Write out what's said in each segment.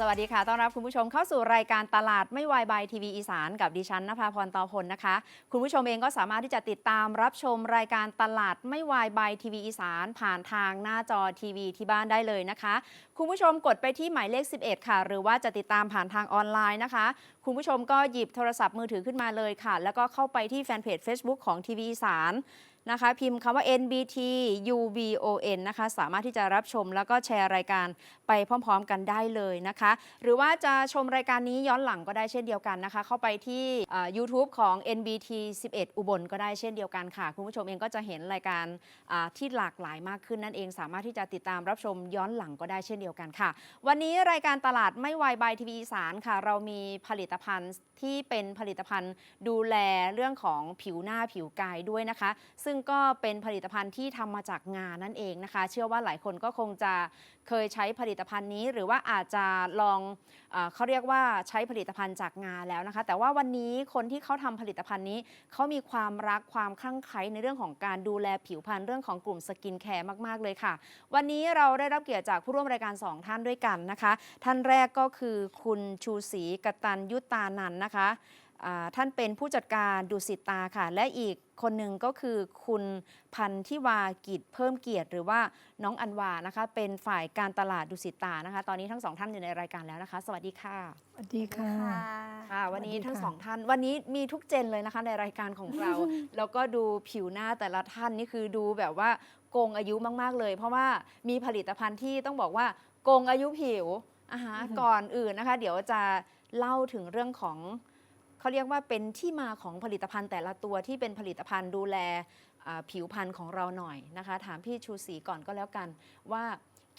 สวัสดีค่ะ ต้อนรับคุณผู้ชมเข้าสู่รายการตลาดไม่วายบายทีวีอีสานกับดิฉันนภาพรตอพลนะคะ คุณผู้ชมเองก็สามารถที่จะติดตามรับชมรายการตลาดไม่วายบายทีวีอีสานผ่านทางหน้าจอทีวีที่บ้านได้เลยนะคะ คุณผู้ชมกดไปที่หมายเลข 11 ค่ะ หรือว่าจะติดตามผ่านทางออนไลน์นะคะ คุณผู้ชมก็หยิบโทรศัพท์มือถือขึ้นมาเลยค่ะ แล้วก็เข้าไปที่แฟนเพจ Facebook ของทีวีอีสาน นะคะ พิมพ์คำว่า NBT UBON นะคะ สามารถที่จะรับชมแล้วก็แชร์รายการไปพร้อม ๆ กันได้เลยนะคะ หรือว่าจะชมรายการนี้ย้อนหลังก็ได้เช่นเดียวกันนะคะ เข้าไปที่ YouTube ของ NBT 11 อุบลก็ได้เช่นเดียวกันค่ะ คุณผู้ชมเองก็จะเห็นรายการที่หลากหลายมากขึ้นนั่นเอง สามารถที่จะติดตามรับชมย้อนหลังก็ได้เช่นเดียวกันค่ะ วันนี้รายการตลาดไม่วายบายทีวีอีสานค่ะ เรามีผลิตภัณฑ์ที่เป็นผลิตภัณฑ์ดูแลเรื่องของผิวหน้าผิวกายด้วยนะคะ ซึ่งก็เป็นผลิตภัณฑ์ที่ทำมาจากงานั่นเองนะคะ เชื่อว่าหลายคนก็คงจะเคยใช้ผลิตภัณฑ์นี้ หรือว่าอาจจะลองเอเขาเรียกว่าใช้ผลิตภัณฑ์จากงาแล้วนะคะ แต่ว่าวันนี้คนที่เขาทำผลิตภัณฑ์นี้เขามีความรักความคลั่งไคล้ในเรื่องของการดูแลผิวพรรณเรื่องของกลุ่มสกินแคร์มาก ๆ เลยค่ะ วันนี้เราได้รับเกียรติจากผู้ร่วมรายการสองท่านด้วยกันนะคะ ท่านแรกก็คือคุณชูศรีกตันยุตานันนะคะ ท่านเป็นผู้จัดการดุสิตาค่ะ และอีกคนหนึ่งก็คือคุณพันธิวากิจเพิ่มเกียรติ หรือว่าน้องอันวานะคะ เป็นฝ่ายการตลาดดุสิตานะคะ ตอนนี้ทั้งสองท่านอยู่ในรายการแล้วนะคะ สวัสดีค่ะสวัสดีค่ะค่ะ วันนี้สวัสดีทั้งค่ะสองท่าน วันนี้มีทุกเจนเลยนะคะในรายการของเรา แล้วก็ดูผิวหน้าแต่ละท่านนี่คือดูแบบว่าโกงอายุมาก ๆ เลย เพราะว่ามีผลิตภัณฑ์ที่ต้องบอกว่าโกงอายุผิวอ่าฮะก่อนอื่นนะคะ เดี๋ยวจะเล่าถึงเรื่องของ เขาเรียกว่าเป็นที่มาของผลิตภัณฑ์แต่ละตัวที่เป็นผลิตภัณฑ์ดูแลผิวพรรณของเราหน่อยนะคะ ถามพี่ชูศรีก่อนก็แล้วกัน ว่า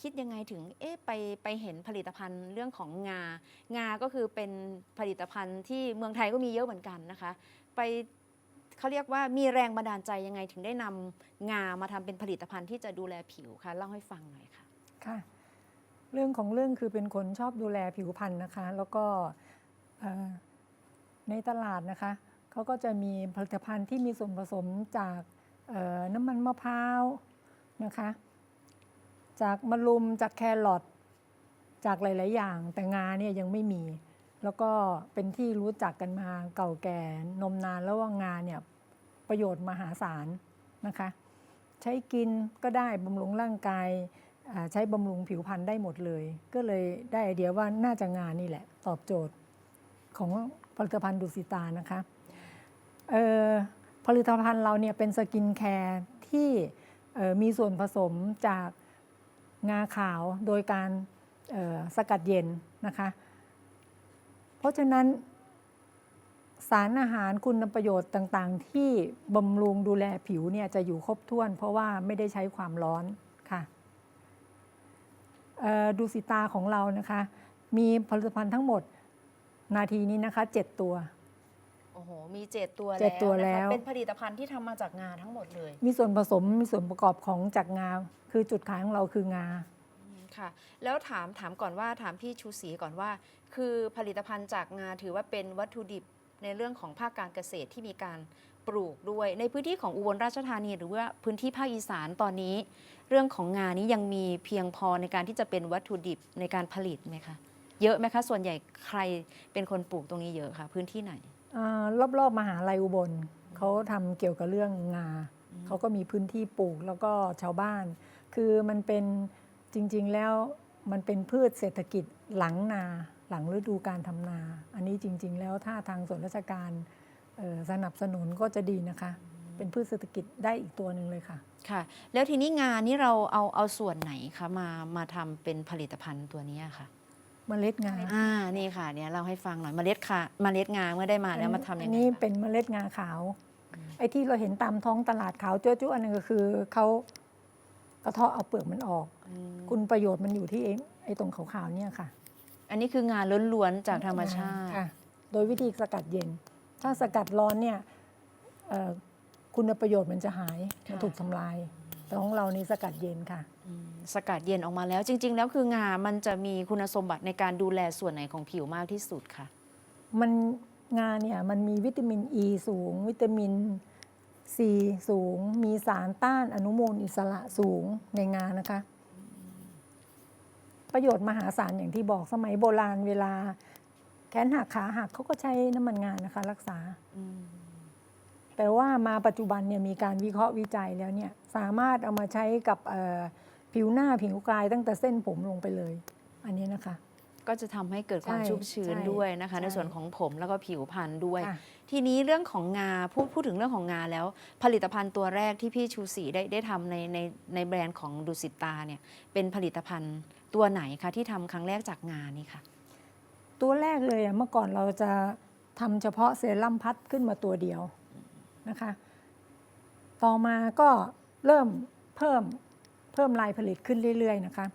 คิดยังไงถึงเอ๊ะไปไปเห็นผลิตภัณฑ์เรื่องของงา งาก็คือเป็นผลิตภัณฑ์ที่เมืองไทยก็มีเยอะเหมือนกันนะคะ ไปเขาเรียกว่ามีแรงบันดาลใจยังไงถึงได้นำงามาทำเป็นผลิตภัณฑ์ที่จะดูแลผิวคะเล่าให้ฟังหน่อยค่ะค่ะ เรื่องของเรื่องคือเป็นคนชอบดูแลผิวพรรณนะคะ แล้วก็ ในตลาดนะคะเขาก็จะมีผลิตภัณฑ์ที่มีส่วนผสมจากน้ำมันมะพร้าวนะคะ จากมะรุมจากแครอทจากหลาย ๆ อย่าง แต่งาเนี่ยยังไม่มี แล้วก็เป็นที่รู้จักกันมาเก่าแก่นมนานแล้วว่างาเนี่ยประโยชน์มหาศาลนะคะ ใช้กินก็ได้บำรุงร่างกายใช้บำรุงผิวพรรณได้หมดเลย ก็เลยได้ไอเดียว่าน่าจะงานนี่แหละ ตอบโจทย์ของ ผลิตภัณฑ์ดุสิตานะคะเอ่อผลิตภัณฑ์เราเนี่ยเป็นสกินแคร์ที่มีส่วนผสมจากงาขาวโดยการสกัดเย็นนะคะ เพราะฉะนั้นสารอาหารคุณประโยชน์ต่างๆ ที่บำรุงดูแลผิวเนี่ยจะอยู่ครบถ้วน เพราะว่าไม่ได้ใช้ความร้อนค่ะดูสิตาของเรานะคะ มีผลิตภัณฑ์ทั้งหมด นาทีนี้นะคะ 7 ตัว โอ้โห มีเจ็ดตัวเจ็ดตัวนะคะแล้ว เป็นผลิตภัณฑ์ที่ทำมาจากงาทั้งหมดเลยมีส่วนผสมมีส่วนประกอบของจากงา คือจุดขายของเราคืองา อืมค่ะ แล้วถามถามก่อนว่าถามพี่ชูศรีก่อนว่า คือผลิตภัณฑ์จากงาถือว่าเป็นวัตถุดิบในเรื่องของภาคการเกษตรที่มีการปลูกด้วย ในพื้นที่ของอุบลราชธานี หรือว่าพื้นที่ภาคอีสานตอนนี้ เรื่องของงานี้ยังมีเพียงพอในการที่จะเป็นวัตถุดิบในการผลิตไหมคะ เยอะไหมคะ ส่วนใหญ่ใครเป็นคนปลูกตรงนี้เยอะคะพื้นที่ไหนอารอบๆมหาลัยอุบลเขาทำเกี่ยวกับเรื่องงาเขาก็มีพื้นที่ปลูกแล้วก็ชาวบ้าน คือมันเป็นจริงๆแล้วมันเป็นพืชเศรษฐกิจหลังนาหลังฤดูการทำนา อันนี้จริง ๆ แล้วถ้าทางส่วนราชการเอ่อสนับสนุนก็จะดีนะคะ เป็นพืชเศรษฐกิจได้อีกตัวหนึ่งเลยค่ะ ค่ะ แล้วทีนี้งานนี้เราเอาเอาส่วนไหนคะมามาทำเป็นผลิตภัณฑ์ตัวนี้ค่ะ เมล็ดงาอ่านี่ค่ะเนี่ยเราให้ฟังหน่อยเมล็ดค่ะเมล็ดงาเมื่อได้มาแล้วมาทำยังอันไงนี้คะเป็นเมล็ดงาขาว ไอ้ที่เราเห็นตามท้องตลาดขาวจ้วๆอันนึงก็คือเขากระเทาะเอาเปลือกมันออกอืมคุณประโยชน์มันอยู่ที่ไอ้ไอ้ตรงขาวๆเนี่ยค่ะ อันนี้คืองาล้วนๆจากธรรมชาติค่ะโดยวิธีสกัดเย็น ถ้าสกัดร้อนเนี่ยเอ่อคุณประโยชน์มันจะหายค่ะมันถูกทำลาย แต่ของเรานี่สกัดเย็นค่ะ อืมสกัดเย็นออกมาแล้ว จริง ๆ แล้วคืองา มันจะมีคุณสมบัติในการดูแลส่วนไหนของผิวมากที่สุดค่ะมันงาเนี่ยมันมีวิตามินอ e ีสูง วิตามินซีสูง มีสารต้านอนุมูลอิสระสูงในงานะคะอืมเพราะฉะนั้นค่ะแล้วทีนี้งานี้เราเอาเอาส่วนไหนคะมามาทำเป็นผลิตภัณฑ์ตัวนี้ค่ะมันงาเนี่ยมันมีวิตามินอ e ีสูงวิตามินซีสูงมีสารต้านอนุมูลอิสระสูงในงานะคะ ประโยชน์มหาศาลอย่างที่บอกสมัยโบราณเวลา แขนหักขาหักเขาก็ใช้น้ำมันงานนะคะ รักษา อืม แต่ว่ามาปัจจุบันเนี่ยมีการวิเคราะห์วิจัยแล้วเนี่ยสามารถเอามาใช้กับเอ่อผิวหน้าผิวกายตั้งแต่เส้นผมลงไปเลย อันนี้นะคะ ก็จะทำให้เกิดความใช่ชุ่มชื้นใช่ด้วยนะคะใช่ในส่วนของผมแล้วก็ผิวพรรณด้วยค่ะทีนี้เรื่องของงาพูดพูดถึงเรื่องของงาแล้ว ผลิตภัณฑ์ตัวแรกที่พี่ชูศรีได้ได้ทำในในในแบรนด์ของดุสิตาเนี่ยเป็นผลิตภัณฑ์ตัวไหนคะที่ทำครั้งแรกจากงานี่ค่ะ ตัวแรกเลยอะเมื่อก่อนเราจะทำเฉพาะเซรั่มพัดขึ้นมาตัวเดียว นะคะ ต่อมาก็เริ่มเพิ่มเพิ่มลายผลิตขึ้นเรื่อย ๆ นะคะ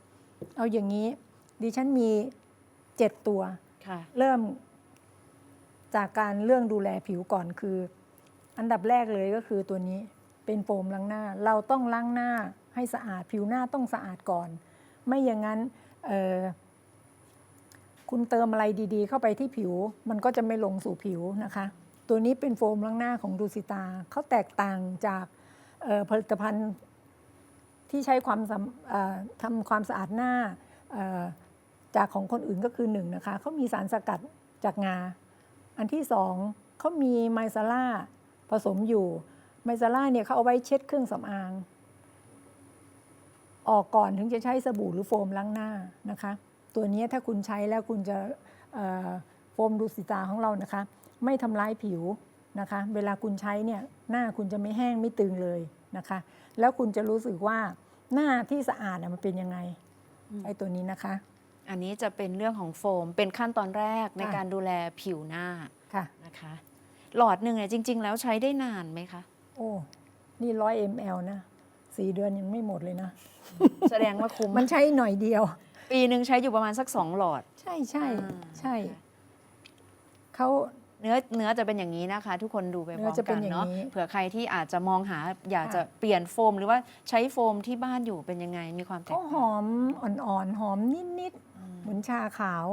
เอาอย่างนี้ดิฉันมีเจ็ดตัวค่ะเริ่มจากการเรื่องดูแลผิวก่อนคือ อันดับแรกเลยก็คือตัวนี้เป็นโฟมล้างหน้า เราต้องล้างหน้าให้สะอาดผิวหน้าต้องสะอาดก่อน ไม่อย่างนั้นเอ่อคุณเติมอะไรดี ๆ เข้าไปที่ผิว มันก็จะไม่ลงสู่ผิวนะคะ ตัวนี้เป็นโฟมล้างหน้าของดูสิตาเขาแตกต่างจากผลิตภัณฑ์ที่ใช้ความทำความสะอาดหน้าจากของคนอื่นก็คือหนึ่งนะคะเขามีสารสกัดจากงา อันที่สองเขามีไมซาร่าผสมอยู่ ไมซาร่าเนี่ยเขาเอาไว้เช็ดเครื่องสำอาง ออกก่อนถึงจะใช้สบู่หรือโฟมล้างหน้านะคะ ตัวนี้ถ้าคุณใช้แล้วคุณจะโฟมดูสิตาของเรานะคะ ไม่ทำร้ายผิวนะคะ เวลาคุณใช้เนี่ยหน้าคุณจะไม่แห้งไม่ตึงเลยนะคะ แล้วคุณจะรู้สึกว่าหน้าที่สะอาดน่ะมันเป็นยังไงอืมไอ้ตัวนี้นะคะ อันนี้จะเป็นเรื่องของโฟมเป็นขั้นตอนแรกในค่ะการดูแลผิวหน้าค่ะนะคะ หลอดหนึ่งเนี่ยจริง ๆ แล้วใช้ได้นานไหมคะ โอ้นี่ร้อยมลนะสี่เดือนยังไม่หมดเลยนะ แสดงว่าคุ้มมันใช้หน่อยเดียว ปีหนึ่งใช้อยู่ประมาณสักสองหลอด ใช่ใช่อ่าใช่เขา เนื้อเนื้อจะเป็นอย่างนี้นะคะ ทุกคนดูไปพเนื้ร้ออมจะเป็กันนอย่างเนาะนี้ เผื่อใครที่อาจจะมองหาอยากค่ะจะเปลี่ยนโฟม หรือว่าใช้โฟมที่บ้านอยู่เป็นยังไงมีความแตกเขาหต่างอมอ่อนๆ หอมนิดอืมๆเหมือนชาขาว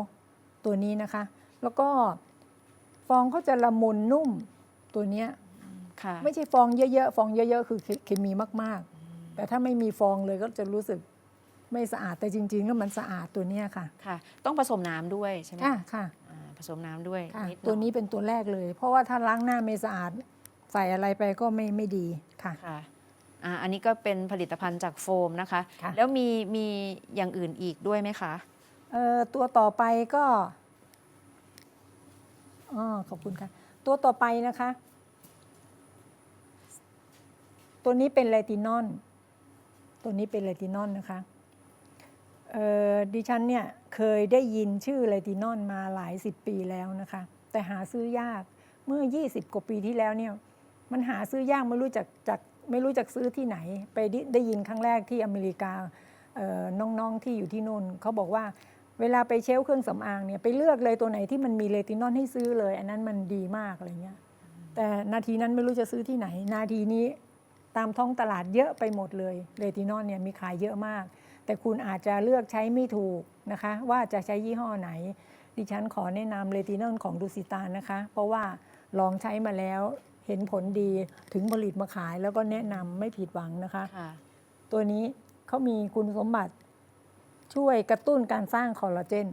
ตัวนี้นะคะ แล้วก็ฟองเขาจะละมุนนุ่มตัวเนี้ยค่ะไม่ใช่ฟองเยอะๆ ฟองเยอะๆ คือเคมีมากๆ แต่ถ้าไม่มีฟองเลยก็จะรู้สึกไม่สะอาดแต่จริงๆแล้วมันสะอาดตัวเนี้ยค่ะค่ะ ต้องผสมน้ำด้วยใช่ไหมค่ะค่ะอ่า ผสมน้ำด้วยค่ะดหอยตัวนี้เป็นตัวแรกเลย เพราะว่าถ้าล้างหน้าไม่สะอาด ใส่อะไรไปก็ไม่ไม่ดีค่ะ ค่ะอ่าอันนี้ก็เป็นผลิตภัณฑ์จากโฟมนะคะ ค่ะ แล้วมีมีอย่างอื่นอีกด้วยไหมคะ เอ่อตัวต่อไปก็อ๋อขอบคุณค่ะ ตัวต่อไปนะคะ ตัวนี้เป็นไลตินอลตัวนี้เป็นไลตินอลนะคะเอ่อดิฉันเนี่ย เคยได้ยินชื่อไลตินอลมาหลายสิบปีแล้วนะคะ แต่หาซื้อยากเมื่อ 20 กว่าปีที่แล้วเนี่ยมันหาซื้อยากไม่รู้จักจากไม่รู้จักซื้อที่ไหน ไปได้ยินครั้งแรกที่อเมริกาน้องๆที่อยู่ที่นู่นเขาบอกว่าเวลาไปเชลเครื่องสำอางเนี่ยไปเลือกเลยตัวไหนที่มันมีเลตินอลให้ซื้อเลย อันนั้นมันดีมากอะไรเงี้ยแต่นาทีนั้นไม่รู้จะซื้อที่ไหน นาทีนี้ตามท้องตลาดเยอะไปหมดเลยเลตินอลเนี่ยมีขายเยอะมาก แต่คุณอาจจะเลือกใช้ไม่ถูก นะคะว่าจะใช้ยี่ห้อไหน ดิฉันขอแนะนำเลตินอลของดูสิตานะคะ เพราะว่าลองใช้มาแล้วเห็นผลดีถึงผลิตมาขายแล้วก็แนะนำไม่ผิดหวังนะคะ ค่ะตัวนี้เขามีคุณสมบัติช่วยกระตุ้นการสร้างคอลลาเจน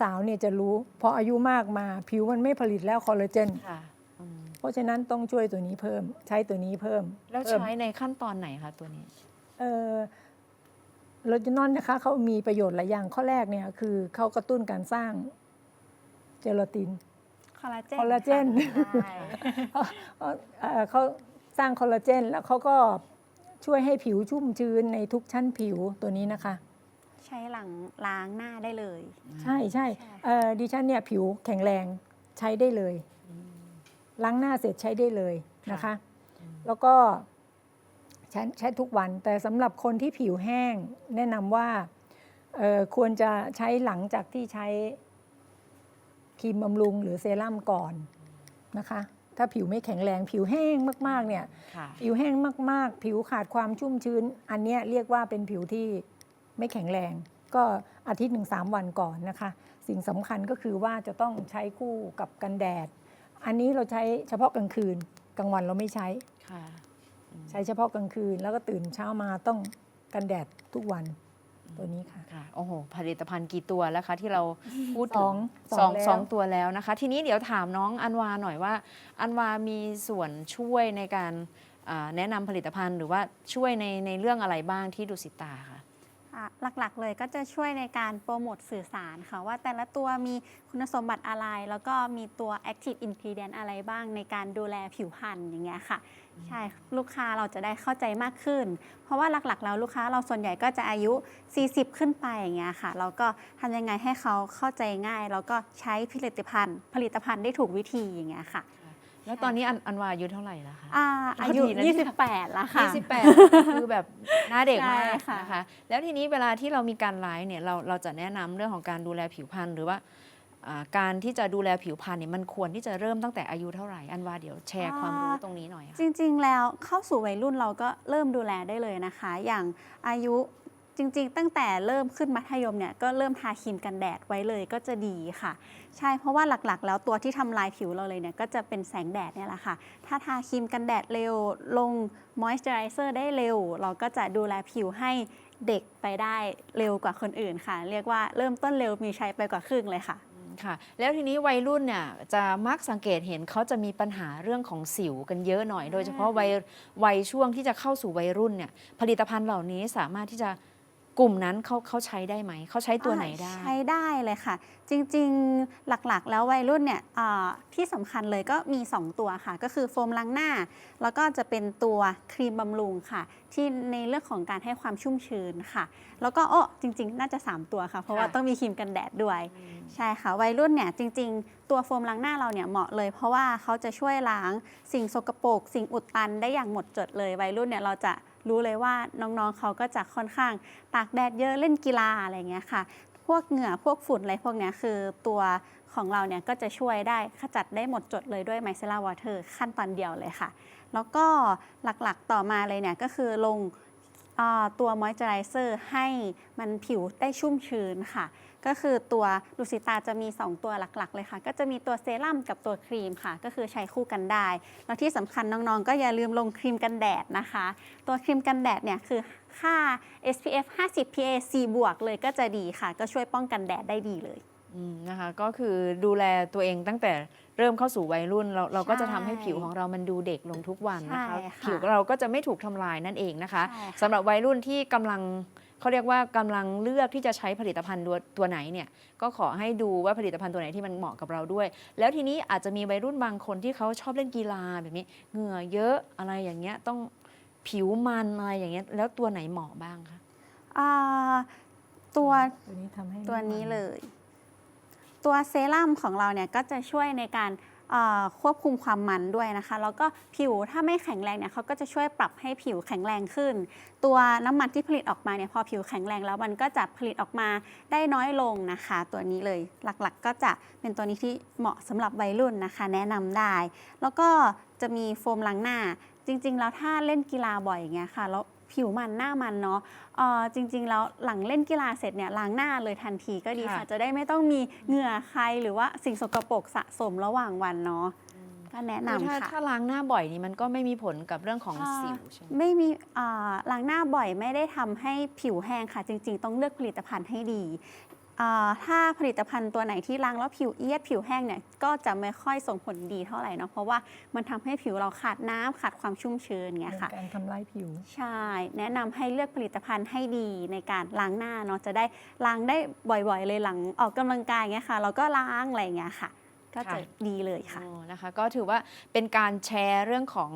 สาวๆเนี่ยจะรู้พออายุมากมาผิวมันไม่ผลิตแล้วคอลลาเจน ค่ะอืมเพราะฉะนั้นต้องช่วยตัวนี้เพิ่ม ใช้ตัวนี้เพิ่มแล้วเพิ่มใช้ในขั้นตอนไหนคะตัวนี้ เอ่อ โลจินอนนะคะเขามีประโยชน์หลายอย่างข้อแรกเนี่ยคือเขากระตุ้นการสร้างเจลาติน คอลลาเจนคอลลาเจน ใช่เอ่อเอ่อเขาสร้างคอลลาเจน แล้วเขาก็ช่วยให้ผิวชุ่มชื้นในทุกชั้นผิวตัวนี้นะคะ ใช้หลังล้างหน้าได้เลย ใช่ใช่ใช่ เอ่อดิฉันเนี่ยผิวแข็งแรงใช้ได้เลย ล้างหน้าเสร็จใช้ได้เลยนะคะ แล้วก็ ใช้ใช้ทุกวัน แต่สำหรับคนที่ผิวแห้ง แนะนำว่าเอ่อควรจะใช้หลังจากที่ใช้ครีมบำรุงหรือเซรั่มก่อนนะคะ ถ้าผิวไม่แข็งแรงผิวแห้งมากๆเนี่ยค่ะผิวแห้งมากๆ ผิวขาดความชุ่มชื้น อันเนี้ยเรียกว่าเป็นผิวที่ไม่แข็งแรง ก็อาทิตย์หนึ่งสามวันก่อนนะคะ สิ่งสำคัญก็คือว่าจะต้องใช้คู่กับกันแดด อันนี้เราใช้เฉพาะกลางคืนกลางวันเราไม่ใช้ค่ะ ใช้เฉพาะกลางคืน แล้วก็ตื่นเช้ามาต้องกันแดดทุกวันตัวนี้ค่ะ ค่ะ โอ้โห ผลิตภัณฑ์กี่ตัวแล้วคะที่เราพูดสถึองงสองแล้วสองตัวแล้วนะคะ ทีนี้เดี๋ยวถามน้องอันวาหน่อยว่า อันวามีส่วนช่วยในการอ่าแนะนำผลิตภัณฑ์ หรือว่าช่วยในในเรื่องอะไรบ้างที่ดุสิตาค่ะอะ หลักๆเลยก็จะช่วยในการโปรโมทสื่อสารค่ะว่าแต่ละตัวมีคุณสมบัติอะไร แล้วก็มีตัว active ingredient อะไรบ้างในการดูแลผิวพรรณอย่างเงี้ยค่ะ ใช่ลูกค้าเราจะได้เข้าใจมากขึ้น เพราะว่าหลักๆ แล้วลูกค้าเราส่วนใหญ่ก็จะอายุ 40 ขึ้นไปอย่างเงี้ยค่ะเราก็ทำยังไงให้เขาเข้าใจง่าย แล้วก็ใช้ผลิตภัณฑ์ ผลิตภัณฑ์ได้ถูกวิธีอย่างเงี้ยค่ะ แล้วตอนนี้อันอันวาอายุเท่าไหร่แล้วคะอ่าอายุพอดีนะเนี่ย28 แล้วค่ะ 28 คือแบบหน้าเด็กมากใช่ค่ะ นะคะแล้วทีนี้เวลาที่เรามีการไลฟ์เนี่ยเราเราจะแนะนำเรื่องของการดูแลผิวพรรณหรือว่าอ่าการที่จะดูแลผิวพรรณเนี่ยมันควรที่จะเริ่มตั้งแต่อายุเท่าไหร่อันวาเดี๋ยวแชร์ความรู้ตรงนี้หน่อยค่ะ จริงๆ แล้วเข้าสู่วัยรุ่นเราก็เริ่มดูแลได้เลยนะคะ อย่างอายุจริงๆ ตั้งแต่เริ่มขึ้นมัธยมเนี่ยก็เริ่มทาครีมกันแดดไว้เลยก็จะดีค่ะ ใช่เพราะว่าหลักๆ แล้วตัวที่ทำลายผิวเราเลยเนี่ยก็จะเป็นแสงแดดเนี่ยแหละค่ะ ถ้าทาครีมกันแดดเร็ว ลงมอยส์เจอไรเซอร์ได้เร็ว เราก็จะดูแลผิวให้เด็กไปได้เร็วกว่าคนอื่นค่ะ เรียกว่าเริ่มต้นเร็วมีใช้ไปกว่าครึ่งเลยค่ะ ค่ะ แล้วทีนี้วัยรุ่นเนี่ยจะมักสังเกตเห็นเขาจะมีปัญหาเรื่องของสิวกันเยอะหน่อย โดยเฉพาะวัยวัยช่วงที่จะเข้าสู่วัยรุ่นเนี่ยผลิตภัณฑ์เหล่านี้สามารถที่จะ กลุ่มนั้นเขาเขาใช้ได้ไหม เขาใช้ตัวไหนได้อ่าใช้ได้เลยค่ะ จริงๆหลักๆ แล้ววัยรุ่นเนี่ยอ่าที่สำคัญเลยก็มี 2 ตัวค่ะ ก็คือโฟมล้างหน้า แล้วก็จะเป็นตัวครีมบำรุงค่ะ ที่ในเรื่องของการให้ความชุ่มชื้นค่ะ แล้วก็โอ้จริง ๆ น่าจะ 3 ตัวค่ะ เพราะว่าค่ะต้องมีครีมกันแดดด้วย ใช่ค่ะ วัยรุ่นเนี่ยจริง ๆ ตัวโฟมล้างหน้าเราเนี่ยเหมาะเลย เพราะว่าเขาจะช่วยล้างสิ่งสกปรกสิ่งอุดตันได้อย่างหมดจดเลยวัยรุ่นเนี่ยเราจะ รู้เลยว่าน้องๆเขาก็จะค่อนข้างตากแดดเยอะเล่นกีฬาอะไรอย่างเงี้ยค่ะ พวกเหงื่อพวกฝุ่นอะไรพวกเนี้ยคือตัวของเราเนี่ยก็จะช่วยได้ขจัดได้หมดจดเลยด้วยไมเซล่าวอเตอร์ขั้นตอนเดียวเลยค่ะ แล้วก็หลักๆต่อมาเลยเนี่ยก็คือลงอตัวมอยเจอไรเซอร์ให้มันผิวได้ชุ่มชื้นค่ะ ก็คือตัวลูซิตาจะมี 2 ตัวหลักๆ เลยค่ะ ก็จะมีตัวเซรั่มกับตัวครีมค่ะ ก็คือใช้คู่กันได้ แล้วที่สำคัญน้องๆ ก็อย่าลืมลงครีมกันแดดนะคะ ตัวครีมกันแดดเนี่ยคือค่า SPF 50 PA 4บวกเลยก็จะดีค่ะ ก็ช่วยป้องกันแดดได้ดีเลยอืมนะคะก็คือดูแลตัวเองตั้งแต่เริ่มเข้าสู่วัยรุ่นเราเราก็จะทำให้ใช่ผิวของเรามันดูเด็กลงทุกวันนะคะใช่ค่ะผิวเราก็จะไม่ถูกทำลายนั่นเองนะคะใช่ค่ะสำหรับวัยรุ่นที่กำลัง เขาเรียกว่ากำลังเลือกที่จะใช้ผลิตภัณฑ์ตัวตัวไหนเนี่ยก็ขอให้ดูว่าผลิตภัณฑ์ตัวไหนที่มันเหมาะกับเราด้วย แล้วทีนี้อาจจะมีวัยรุ่นบางคนที่เขาชอบเล่นกีฬาแบบนี้เหงื่อเยอะอะไรอย่างเงี้ยต้องผิวมันอะไรอย่างเงี้ยแล้วตัวไหนเหมาะบ้างคะอ่าตัวตัวนี้ทำให้ตัวนี้ไม่มันเลย ตัวเซรั่มของเราเนี่ยก็จะช่วยในการเอ่อ ควบคุมความมันด้วยนะคะ แล้วก็ผิวถ้าไม่แข็งแรงเนี่ยเขาก็จะช่วยปรับให้ผิวแข็งแรงขึ้น ตัวน้ำมันที่ผลิตออกมาเนี่ยพอผิวแข็งแรงแล้วมันก็จะผลิตออกมาได้น้อยลงนะคะ ตัวนี้เลยหลักๆ ก็จะเป็นตัวนี้ที่เหมาะสำหรับวัยรุ่นนะคะ แนะนำได้ แล้วก็จะมีโฟมล้างหน้าจริงๆ แล้วถ้าเล่นกีฬาบ่อยอย่างเงี้ยค่ะแล้ว ผิวมันหน้ามันเนาะเอ่อจริง ๆ แล้วหลังเล่นกีฬาเสร็จเนี่ยล้างหน้าเลยทันทีก็ดีค่ะจะได้ไม่ต้องมีเหงื่อใครหรือว่าสิ่งสกปรกสะสมระหว่างวันเนาะก็แนะคือถ้านำค่ะ ถ้าล้างหน้าบ่อยนี่มันก็ไม่มีผลกับเรื่องของอ่าสิวใช่ไหม ไม่มีอ่าล้างหน้าบ่อยไม่ได้ทำให้ผิวแห้งค่ะ จริง ๆ ต้องเลือกผลิตภัณฑ์ให้ดีอ่า ถ้าผลิตภัณฑ์ตัวไหนที่ล้างแล้วผิวเอียดผิวแห้งเนี่ยก็จะไม่ค่อยส่งผลดีเท่าไหร่เนาะเพราะว่ามันทำให้ผิวเราขาดน้ำขาดความชุ่มชื้นเงี้ยค่ะเป็นการทำลายผิว ใช่ แนะนำให้เลือกผลิตภัณฑ์ให้ดีในการล้างหน้าเนาะจะได้ล้างได้บ่อยๆ เลยหลังออกกำลังกายเงี้ยค่ะ เราก็ล้างอะไรอย่างเงี้ยค่ะ ก็จะค่ะดีเลยค่ะอ๋อนะคะ ก็ถือว่าเป็นการแชร์เรื่องของ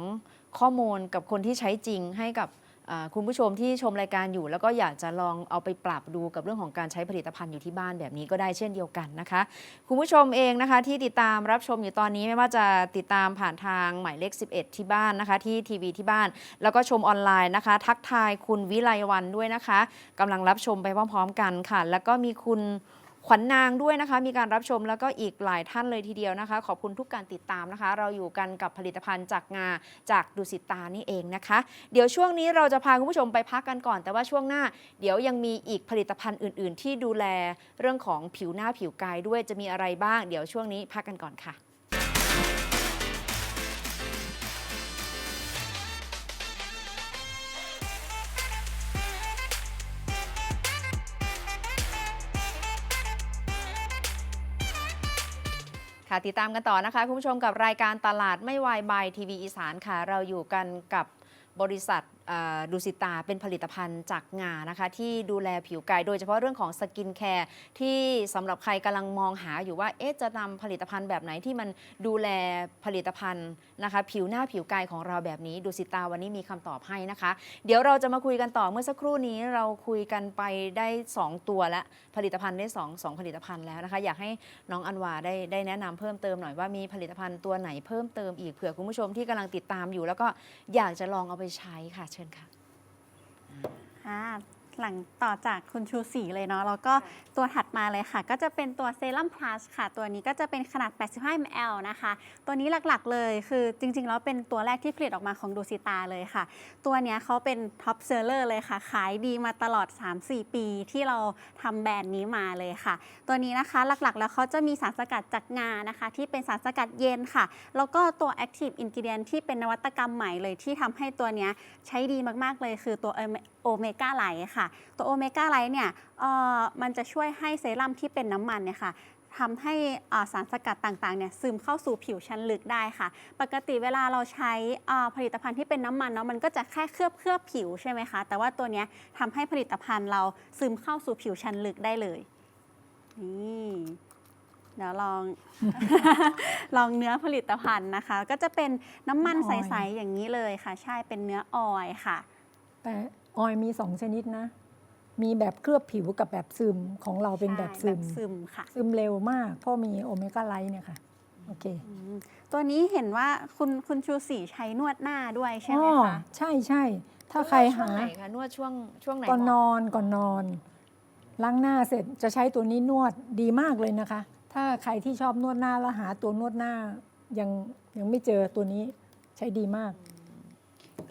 ข้อมูลกับคนที่ใช้จริงให้กับอ่า คุณผู้ชมที่ชมรายการอยู่ แล้วก็อยากจะลองเอาไปปรับดูกับเรื่องของการใช้ผลิตภัณฑ์อยู่ที่บ้านแบบนี้ก็ได้เช่นเดียวกันนะคะ คุณผู้ชมเองนะคะที่ติดตามรับชมอยู่ตอนนี้ไม่ว่าจะติดตามผ่านทางหมายเลข 11 ที่บ้านนะคะ ที่ทีวีที่บ้าน แล้วก็ชมออนไลน์นะคะ ทักทายคุณวิไลวันด้วยนะคะกำลังรับชมไปพร้อม ๆ กันค่ะ แล้วก็มีคุณ ขวัญนางด้วยนะคะ มีการรับชมแล้วก็อีกหลายท่านเลยทีเดียวนะคะ ขอบคุณทุกการติดตามนะคะ เราอยู่กันกับผลิตภัณฑ์จากงาจากดุสิตานี่เองนะคะ เดี๋ยวช่วงนี้เราจะพาคุณผู้ชมไปพักกันก่อน แต่ว่าช่วงหน้า เดี๋ยวยังมีอีกผลิตภัณฑ์อื่น ๆ ที่ดูแลเรื่องของผิวหน้าผิวกายด้วยจะมีอะไรบ้าง เดี๋ยวช่วงนี้พักกันก่อนค่ะ ติดตามกันต่อนะคะ คุณผู้ชมกับรายการตลาดไม่วายบายทีวีอีสานค่ะ เราอยู่กันกับบริษัท ดูสิตาเป็นผลิตภัณฑ์จากงานะคะ ที่ดูแลผิวกายโดยเฉพาะเรื่องของสกินแคร์ที่สำหรับใครกำลังมองหาอยู่ว่าเอ๊ะจะนำผลิตภัณฑ์แบบไหนที่มันดูแลผลิตภัณฑ์นะคะ ผิวหน้าผิวกายของเราแบบนี้ดูสิตาวันนี้มีคำตอบให้นะคะ เดี๋ยวเราจะมาคุยกันต่อเมื่อสักครู่นี้เราคุยกันไปได้ 2 ตัวแล้วผลิตภัณฑ์ได้2งผลิตภัณฑ์แล้วนะคะ อยากให้น้องอันวาได้ได้แนะนำเพิ่มเติมหน่อยว่ามีผลิตภัณฑ์ตัวไหนเพิ่มเติมอีกเผื่อคุณผู้ชมที่กำลังติดตามอยู่ แล้วก็อยากจะลองเอาไปใช้ค่ะเชิญค่ะค่า หลังต่อจากคุณชูศรีเลยเนาะแล้วก็ตัวถัดมาเลยค่ะ ก็จะเป็นตัวเซรั่มพลัสค่ะ ตัวนี้ก็จะเป็นขนาด 85 ml นะคะ ตัวนี้หลักๆเลยคือจริง ๆ แล้วเป็นตัวแรกที่ผลิตออกมาของดูซิตาเลยค่ะ ตัวเนี้ยเขาเป็นท็อปเซลเลอร์เลยค่ะ ขายดีมาตลอด 3-4 ปีที่เราทำแบรนด์นี้มาเลยค่ะ ตัวนี้นะคะหลักๆ แล้วเขาจะมีสารสกัดจากงานะคะ ที่เป็นสารสกัดเย็นค่ะ แล้วก็ตัว Active Ingredient ที่เป็นนวัตกรรมใหม่เลยที่ทำให้ตัวเนี้ยใช้ดีมากๆเลยคือตัวโอ เมก้าไลท์ค่ะ ตัวโอเมก้าไลท์เนี่ยมันจะช่วยให้เซรั่มที่เป็นน้ำมันเนี่ยค่ะทำให้สารสกัดต่างๆเนี่ยซึมเข้าสู่ผิวชั้นลึกได้ค่ะ ปกติเวลาเราใช้ผลิตภัณฑ์ที่เป็นน้ำมันเนาะมันก็จะแค่เคลือบเคลือบผิวใช่ไหมคะ แต่ว่าตัวนี้ยทำให้ผลิตภัณฑ์เราซึมเข้าสู่ผิวชั้นลึกได้เลยนี่เดี๋ยวลองลองเนื้อผลิตภัณฑ์นะคะ ก็จะเป็นน้ำมันใสๆอย่างนี้เลยค่ะ ใช่เป็นเนื้อออยค่ะ แต่ ออยล์มีสองชนิดนะ มีแบบเคลือบผิวกับแบบซึมของเราเป็นแบบซึมใช่ซึมค่ะ ซึมเร็วมากเพราะมีโอเมก้าไลท์เนี่ยค่ะ โอเคอืมตัวนี้เห็นว่าคุณคุณชูศรีใช้นวดหน้าด้วยใช่ไหมอ๋อคะ ใช่ใช่ ถ้าใครหานวดช่วงไหนคะนวดช่วงช่วงไหนก่อนนเหมาะอนก่อนนอน ล้างหน้าเสร็จจะใช้ตัวนี้นวดดีมากเลยนะคะ ถ้าใครที่ชอบนวดหน้าแล้วหาตัวนวดหน้ายังยังไม่เจอตัวนี้ใช้ดีมาก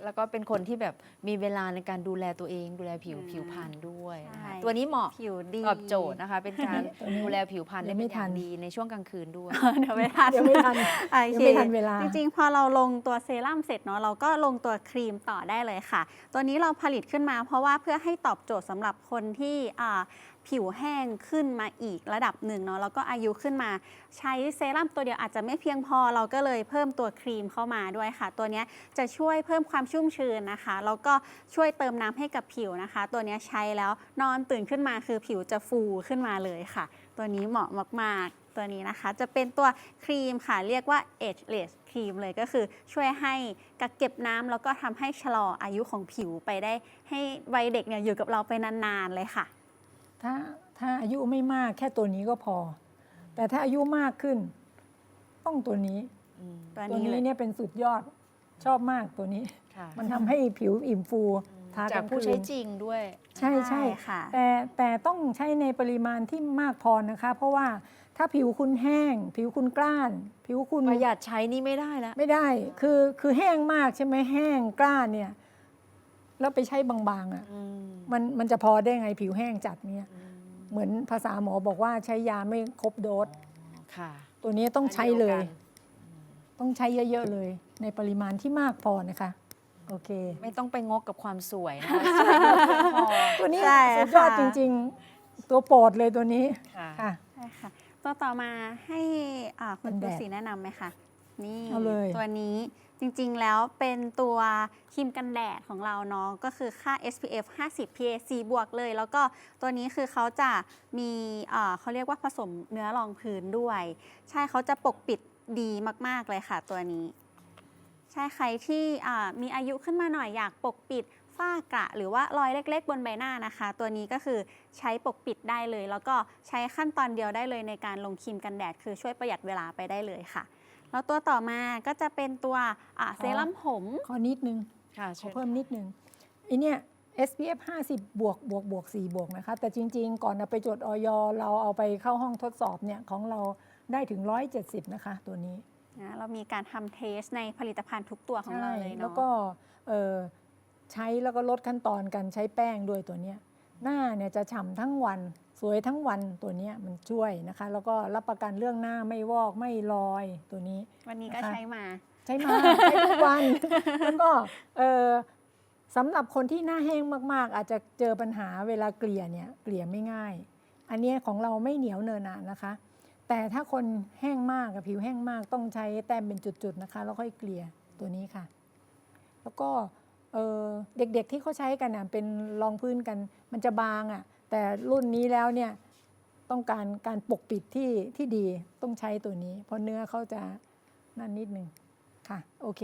แล้วก็เป็นคนที่แบบมีเวลาในการดูแลตัวเอง ดูแลผิวผิวพรรณด้วยนะคะใช่ตัวนี้เหมาะผิวดีตอบโจทย์นะคะ เป็นการตัวนี้ดูแลผิวพรรณได้ยังไม่เป็นอย่าทังนดีในช่วงกลางคืนด้วยเดี๋ยวไม่ทันยังไม่ทันโอยังเคไม่ทันเวลาจริงๆ พอเราลงตัวเซรั่มเสร็จเนาะเราก็ลงตัวครีมต่อได้เลยค่ะ ตัวนี้เราผลิตขึ้นมาเพราะว่าเพื่อให้ตอบโจทย์สำหรับคนที่อ่า ผิวแห้งขึ้นมาอีกระดับหนึ่งเนาะแล้วก็อายุขึ้นมา ใช้เซรั่มตัวเดียวอาจจะไม่เพียงพอเราก็เลยเพิ่มตัวครีมเข้ามาด้วยค่ะ ตัวนี้จะช่วยเพิ่มความชุ่มชื้นนะคะแล้วก็ช่วยเติมน้ำให้กับผิวนะคะ ตัวนี้ใช้แล้วนอนตื่นขึ้นมาคือผิวจะฟูขึ้นมาเลยค่ะ ตัวนี้เหมาะมากๆตัวนี้นะคะจะเป็นตัวครีมค่ะเรียกว่า ageless ครีมเลยก็คือช่วยให้กักเก็บน้ำแล้วก็ทำให้ชะลออายุของผิวไปได้ ให้วัยเด็กเนี่ยอยู่กับเราไปนานๆเลยค่ะ ถ้าถ้าอายุไม่มากแค่ตัวนี้ก็พอ แต่ถ้าอายุมากขึ้น ต้องตัวนี้อืมตัวตัวนี้เลนี้ยเนี่ยเป็นสุดยอดชอบมากตัวนี้ ค่ะมันทำให้ผิวอิ่มฟูทาจากลงผู้คืนใช้จริงด้วยใช่ใช่ค่ะ แต่แต่ต้องใช้ในปริมาณที่มากพอนะคะ เพราะว่าถ้าผิวคุณแห้ง ผิวคุณกล้าน ผิวคุณประหยัดใช้นี่ไม่ได้แล้ว ไม่ได้ คือคือแห้งมากใช่ไหมแห้งกล้านเนี่ย แล้วไปใช้บางๆอะอืมมันมันจะพอได้ไงผิวแห้งจัดเนี่ยอืมเหมือนภาษาหมอบอกว่าใช้ยาไม่ครบโดสค่ะตัวนี้ต้องใช้เลยอันดีวกันต้องใช้เยอะ ๆ เลย ในปริมาณที่มากพอนะคะโอเค ไม่ต้องไปงกกับความสวยนะคะสวยเพียงพอตัวนี้ใช่สุดยอดค่ะจริง ๆ ตัวโปรดเลยตัวนี้ค่ะค่ะใช่ค่ะตัวต่อมาให้อ่าคุณกันแดดูดสีแนะนำไหมคะ นี่เอาเลย ตัวนี้จริงๆแล้วเป็นตัวครีมกันแดดของเราเนาะก็คือค่า SPF 50 PA 4บวกเลย แล้วก็ตัวนี้คือเขาจะมีอ่าเขาเรียกว่าผสมเนื้อรองพื้นด้วย ใช่เขาจะปกปิดดีมากๆเลยค่ะตัวนี้ ใช่ใครที่อ่ามีอายุขึ้นมาหน่อยอยากปกปิดฝ้ากระหรือว่ารอยเล็ก ๆ บนใบหน้านะคะ ตัวนี้ก็คือใช้ปกปิดได้เลย แล้วก็ใช้ขั้นตอนเดียวได้เลยในการลงครีมกันแดด คือช่วยประหยัดเวลาไปได้เลยค่ะ แล้วตัวต่อมาก็จะเป็นตัวอ่าเซรั่มผมขอนิดนึงค่ะขอเชิญเพิ่มนิดนึงไอเนี่ย SPF 50 บวกบวกบวก4บวกนะคะ แต่จริงๆ ก่อนเอาไปจดออยเราเอาไปเข้าห้องทดสอบเนี่ยของเราได้ถึง 170 นะคะ ตัวนี้นะเรามีการทำเทสในผลิตภัณฑ์ทุกตัวของเราเลยแล้เนาะวก็เอ่อใช้แล้วก็ลดขั้นตอนการใช้แป้งด้วยตัวเนี้ย หน้าเนี่ยจะฉ่ำทั้งวัน สวยทั้งวันตัวเนี้ยมันช่วยนะคะ แล้วก็รับประกันเรื่องหน้าไม่วอกไม่ลอยตัวนี้ วันนี้ก็นะคะใช้มา ใช้มาใช้ทุกวันแล้วก็เอ่อสำหรับคนที่หน้าแห้งมาก ๆ อาจจะเจอปัญหาเวลาเกลี่ยเนี่ยเกลี่ยไม่ง่าย อันเนี้ยของเราไม่เหนียวเนินหนานนะคะ แต่ถ้าคนแห้งมากอะผิวแห้งมากต้องใช้แต้มเป็นจุด ๆ นะคะ แล้วค่อยเกลี่ยตัวนี้ค่ะ แล้วก็ เออเด็กๆที่เขาใช้กันอะเป็นรองพื้นกัน มันจะบางอะแต่รุ่นนี้แล้วเนี่ยต้องการการปกปิดที่ที่ดีต้องใช้ตัวนี้ เพราะเนื้อเขาจะนั่นนิดนึงค่ะ โอเค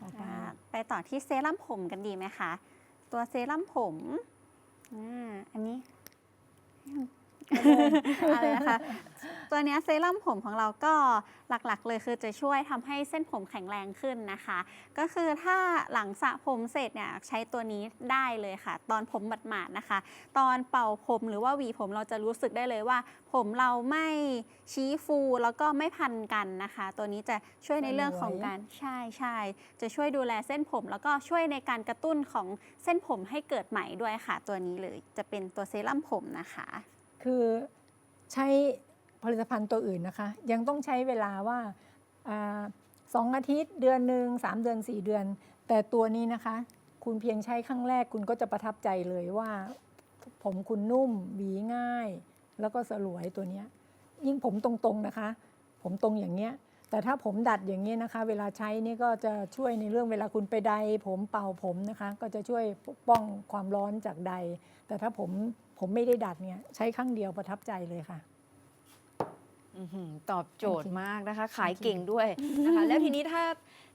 ต่อไปอ่าไปต่อที่เซรั่มผมกันดีไหมคะ ตัวเซรั่มผมอ่าอันนี้ อะไรนะคะ ตัวเนี้ยเซรั่มผมของเราก็หลักๆ เลยคือจะช่วยทำให้เส้นผมแข็งแรงขึ้นนะคะ ก็คือถ้าหลังสระผมเสร็จเนี่ยใช้ตัวนี้ได้เลยค่ะ ตอนผมหมาดๆนะคะ ตอนเป่าผมหรือว่าหวีผมเราจะรู้สึกได้เลยว่า ผมเราไม่ชี้ฟูแล้วก็ไม่พันกันนะคะ ตัวนี้จะช่วยในเรื่องของการใช่ใช่จะช่วยดูแลเส้นผม แล้วก็ช่วยในการกระตุ้นของเส้นผมให้เกิดใหม่ด้วยค่ะ ตัวนี้เลยจะเป็นตัวเซรั่มผมนะคะ คือใช้ผลิตภัณฑ์ตัวอื่นนะคะ ยังต้องใช้เวลาว่าสองอาทิตย์เดือนหนึ่งสามเดือนสี่เดือน แต่ตัวนี้นะคะ คุณเพียงใช้ครั้งแรกคุณก็จะประทับใจเลยว่า ผมคุณนุ่มหวีง่าย แล้วก็สลวยตัวนี้ยิ่งผมตรงๆนะคะ ผมตรงอย่างเงี้ยแต่ถ้าผมดัดอย่างเงี้ยนะคะ เวลาใช้นี่ก็จะช่วยในเรื่องเวลาคุณไปใดผมเป่าผมนะคะ ก็จะช่วยปกป้องความร้อนจากใด แต่ถ้าผม ผมไม่ได้ดัดเนี่ยใช้ครั้งเดียวประทับใจเลยค่ะ อื้อหือตอบโจทย์โอเคมากนะคะ ขายเก่งด้วยนะคะ แล้วทีนี้ถ้า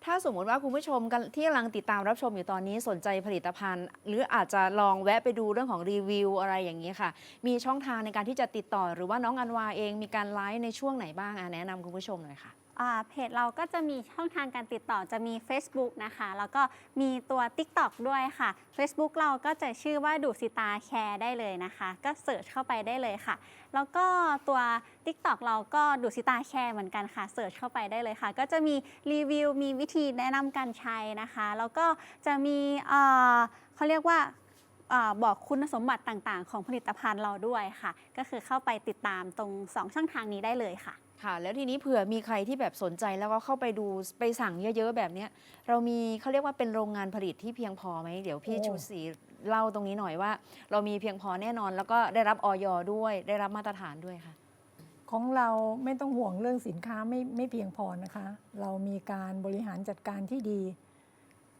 ถ้าสมมติว่าคุณผู้ชมกันที่กำลังติดตามรับชมอยู่ตอนนี้สนใจผลิตภัณฑ์ หรืออาจจะลองแวะไปดูเรื่องของรีวิวอะไรอย่างนี้ค่ะ มีช่องทางในการที่จะติดต่อ หรือว่าน้องอันวาเองมีการไลฟ์ในช่วงไหนบ้างอะแนะนำคุณผู้ชมหน่อยค่ะอ่า เพจเราก็จะมีช่องทางการติดต่อจะมี Facebook นะคะ แล้วก็มีตัว TikTok ด้วยค่ะ Facebook เราก็จะชื่อว่าดูสิตาแคร์ได้เลยนะคะ ก็เสิร์ชเข้าไปได้เลยค่ะ แล้วก็ตัว TikTok เราก็ดูสิตาแคร์เหมือนกันค่ะเสิร์ชเข้าไปได้เลยค่ะ ก็จะมีรีวิวมีวิธีแนะนำการใช้นะคะ แล้วก็จะมีเขาเรียกว่าอาบอกคุณสมบัติต่างๆ ของผลิตภัณฑ์เราด้วยค่ะ ก็คือเข้าไปติดตามตรง 2 ช่องทางนี้ได้เลยค่ะ ค่ะ แล้วทีนี้เผื่อมีใครที่แบบสนใจแล้วก็เข้าไปดูไปสั่งเยอะๆแบบเนี้ยเรามีเขาเรียกว่าเป็นโรงงานผลิตที่เพียงพอไหมเดี๋ยวพี่โอ้ ชูศรีเล่าตรงนี้หน่อยว่า เรามีเพียงพอแน่นอน แล้วก็ได้รับออยด้วย ได้รับมาตรฐานด้วยค่ะ ของเราไม่ต้องห่วงเรื่องสินค้าไม่ไม่เพียงพอนะคะ เรามีการบริหารจัดการที่ดี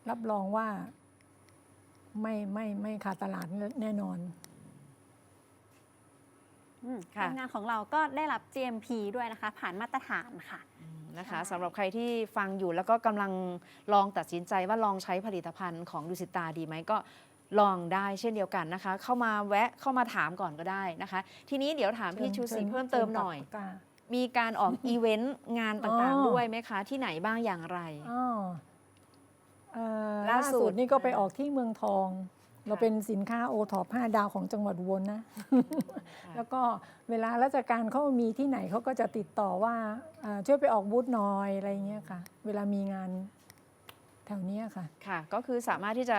รับรองว่าไม่ไม่ไม่ขาดตลาดแน่นอน อืมค่ะ โรงงานของเราก็ได้รับ GMP ด้วยนะคะ ผ่านมาตรฐานค่ะอืมนะคะใช่สำหรับใครที่ฟังอยู่แล้วก็กำลังลองตัดสินใจว่าลองใช้ผลิตภัณฑ์ของดูสิตาดีไหมก็ลองได้เช่นเดียวกันนะคะ เข้ามาแวะเข้ามาถามก่อนก็ได้นะคะ ทีนี้เดี๋ยวถามพี่ชูศรีเพิ่มเติมหน่อยชิญปากกา มีการออก อีเวนต์งานต่างอ๋อ ๆ ด้วยไหมคะ ที่ไหนบ้างอย่างไรอ๋อเอ่อล่าล่าสุสุดดนี่ก็ไปออกที่เมืองทอง เราเป็นสินค้าโอท็อป5ดาวของจังหวัดอุบลนะ แล้วก็เวลาราชการเขามีที่ไหนเขาก็จะติดต่อว่าเอ่อช่วยไปออกบูธหน่อยอะไรเงี้ยค่ะ เวลามีงานแถวเนี้ยค่ะ ค่ะ ก็คือสามารถที่จะ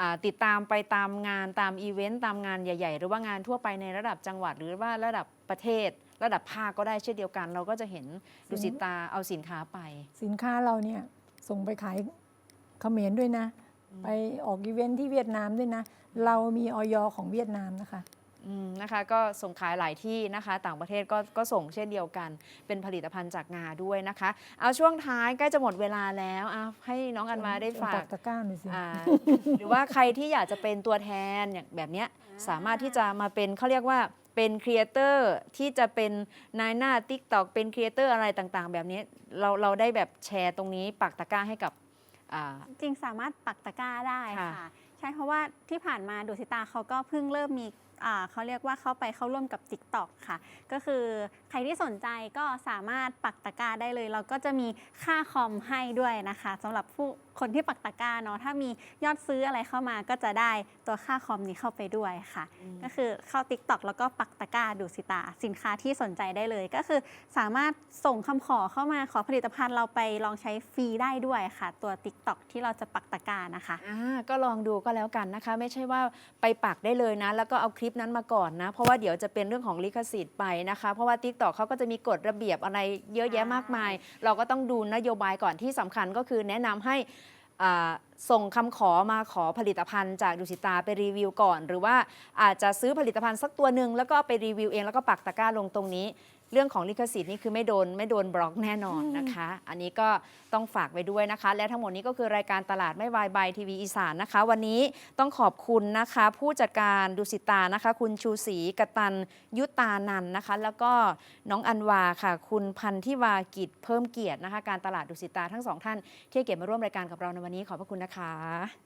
อ่าติดตามไปตามงานตามอีเวนต์ตามงานใหญ่ ๆ หรือว่างานทั่วไปในระดับจังหวัด หรือว่าระดับประเทศ ระดับภาคก็ได้เช่นเดียวกัน เราก็จะเห็นดุสิตาเอาสินค้าไป สินค้าเราเนี่ยส่งไปขายเขมรด้วยนะ ไปออกอีเวนท์ที่เวียดนามด้วยนะ เรามีออยของเวียดนามนะคะอืมนะคะก็ส่งขายหลายที่นะคะ ต่างประเทศก็ก็ส่งเช่นเดียวกัน เป็นผลิตภัณฑ์จากงาด้วยนะคะ เอาช่วงท้ายใกล้จะหมดเวลาแล้วเอาให้น้องอันมาได้ฝาปักตะกร้าหน่อยสิอ่าหรือว่าใครที่อยากจะเป็นตัวแทนอย่างแบบเนี้ยสามารถที่จะมาเป็นเขาเรียกว่าเป็นครีเอเตอร์ที่จะเป็นนายหน้า t ิ k t o k เป็นครีเอเตอร์อะไรต่างๆ แบบนี้เราเราได้แบบแชร์ตรงนี้ปักตะกร้าให้กับ อ่า จริงสามารถปักตะกร้าได้ค่ะ ค่ะ ใช่เพราะว่าที่ผ่านมาดูสิตาเขาก็เพิ่งเริ่มมีอ่าเขาเรียกว่าเข้าไปเข้าร่วมกับ TikTok ค่ะ ก็คือใครที่สนใจก็สามารถปักตะกร้าได้เลย เราก็จะมีค่าคอมให้ด้วยนะคะสำหรับผู้ คนที่ปักตะกร้าเนาะถ้ามียอดซื้ออะไรเข้ามาก็จะได้ตัวค่าคอมนี้เข้าไปด้วยค่ะ ก็คือเข้า TikTok แล้วก็ปักตะกร้าดูสิตา สินค้าที่สนใจได้เลย ก็คือสามารถส่งคำขอเข้ามาขอผลิตภัณฑ์เราไปลองใช้ฟรีได้ด้วยค่ะ ตัว TikTok ที่เราจะปักตะกร้านะคะอ่าก็ลองดูก็แล้วกันนะคะ ไม่ใช่ว่าไปปักได้เลยนะ แล้วก็เอาคลิปนั้นมาก่อนนะ เพราะว่าเดี๋ยวจะเป็นเรื่องของลิขสิทธิ์ไปนะคะ เพราะว่า t ิ k t o k เขาก็จะมีกฎระเบียบอะไรเยอะแยะมากมาย เราก็ต้องดูนโยบายก่อนที่สำคัญก็คือแนะนำให้อ่า ส่งคำขอมาขอผลิตภัณฑ์จากดุสิตาไปรีวิวก่อน หรือว่าอาจจะซื้อผลิตภัณฑ์สักตัวหนึ่งแล้วก็ไปรีวิวเองแล้วก็ปักตะกร้าลงตรงนี้ เรื่องของลิขสิทธิ์นี่คือไม่โดนไม่โดนบล็อกแน่นอนนะคะ อันนี้ก็ต้องฝากไว้ด้วยนะคะ และทั้งหมดนี้ก็คือรายการตลาดไม่วายบายทีวีอีสานนะคะ วันนี้ต้องขอบคุณนะคะ ผู้จัดการดุสิตานะคะ คุณชูศรีกตันยุตานันท์นะคะ แล้วก็น้องอันวาค่ะ คุณพันธิวากิจเพิ่มเกียรตินะคะ การตลาดดุสิตาทั้งสองท่านที่ให้เกียรติมาร่วมรายการกับเราในวันนี้ขอบพระคุณนะคะ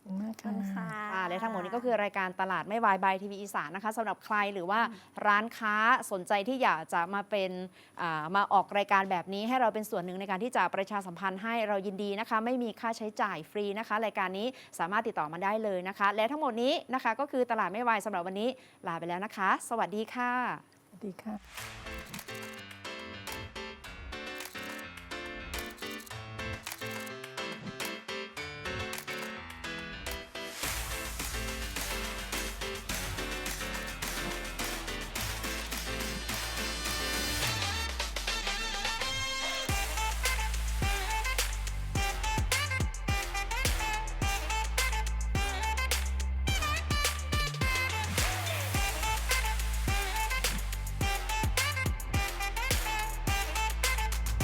ขอบคุณมากขอบคุณค่ะค่ะค่ะและทั้งหมดนี้ก็คือรายการตลาดไม่วายบายทีวีอีสานนะคะสำหรับใครหรือว่าร้านค้าสนใจที่อยากจะมาเป็นอ่ามาออกรายการแบบนี้ ให้เราเป็นส่วนหนึ่งในการที่จะประชาสัมพันธ์ให้เรายินดีนะคะ ไม่มีค่าใช้จ่ายฟรีนะคะ รายการนี้สามารถติดต่อมาได้เลยนะคะ และทั้งหมดนี้นะคะก็คือตลาดไม่วายสำหรับวันนี้ลาไปแล้วนะคะ สวัสดีค่ะ สวัสดีค่ะ